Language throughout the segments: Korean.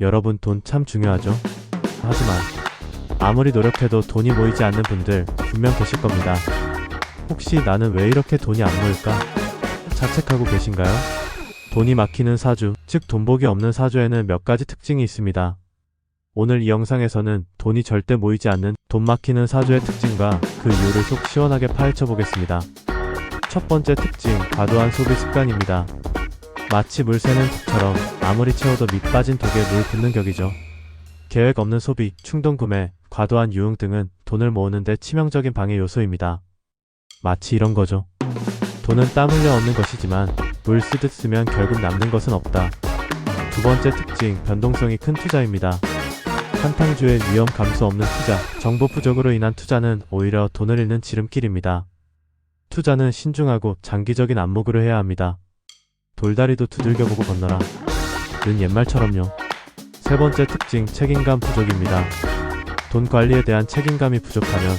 여러분 돈 참 중요하죠? 하지만 아무리 노력해도 돈이 모이지 않는 분들 분명 계실 겁니다. 혹시 나는 왜 이렇게 돈이 안 모일까? 자책하고 계신가요? 돈이 막히는 사주, 즉 돈복이 없는 사주에는 몇 가지 특징이 있습니다. 오늘 이 영상에서는 돈이 절대 모이지 않는 돈 막히는 사주의 특징과 그 이유를 속 시원하게 파헤쳐 보겠습니다. 첫 번째 특징, 과도한 소비 습관입니다. 마치 물 새는 턱처럼 아무리 채워도 밑 빠진 독에 물 붓는 격이죠. 계획 없는 소비, 충동 구매, 과도한 유흥 등은 돈을 모으는데 치명적인 방해 요소입니다. 마치 이런 거죠. 돈은 땀 흘려 얻는 것이지만 물 쓰듯 쓰면 결국 남는 것은 없다. 두 번째 특징, 변동성이 큰 투자입니다. 한탕주의 위험 감수 없는 투자, 정보 부족으로 인한 투자는 오히려 돈을 잃는 지름길입니다. 투자는 신중하고 장기적인 안목으로 해야 합니다. 돌다리도 두들겨 보고 건너라. 는 옛말처럼요. 세 번째 특징, 책임감 부족입니다. 돈 관리에 대한 책임감이 부족하면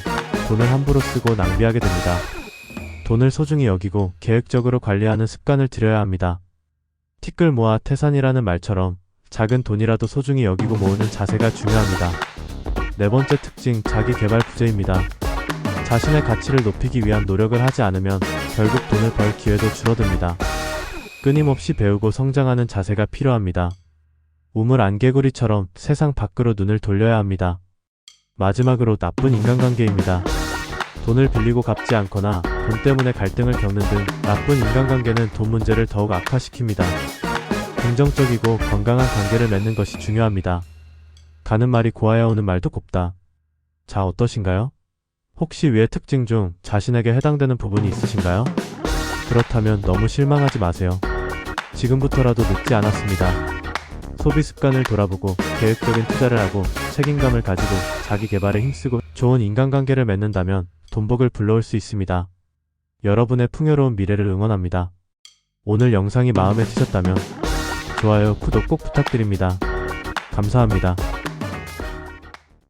돈을 함부로 쓰고 낭비하게 됩니다. 돈을 소중히 여기고 계획적으로 관리하는 습관을 들여야 합니다. 티끌 모아 태산이라는 말처럼 작은 돈이라도 소중히 여기고 모으는 자세가 중요합니다. 네 번째 특징, 자기 개발 부재입니다. 자신의 가치를 높이기 위한 노력을 하지 않으면 결국 돈을 벌 기회도 줄어듭니다. 끊임없이 배우고 성장하는 자세가 필요합니다. 우물 안개구리처럼 세상 밖으로 눈을 돌려야 합니다. 마지막으로 나쁜 인간관계입니다. 돈을 빌리고 갚지 않거나 돈 때문에 갈등을 겪는 등 나쁜 인간관계는 돈 문제를 더욱 악화시킵니다. 긍정적이고 건강한 관계를 맺는 것이 중요합니다. 가는 말이 고와야 오는 말도 곱다. 자, 어떠신가요? 혹시 위의 특징 중 자신에게 해당되는 부분이 있으신가요? 그렇다면 너무 실망하지 마세요. 지금부터라도 늦지 않았습니다. 소비 습관을 돌아보고 계획적인 투자를 하고 책임감을 가지고 자기 개발에 힘쓰고 좋은 인간관계를 맺는다면 돈복을 불러올 수 있습니다. 여러분의 풍요로운 미래를 응원합니다. 오늘 영상이 마음에 드셨다면 좋아요, 구독 꼭 부탁드립니다. 감사합니다.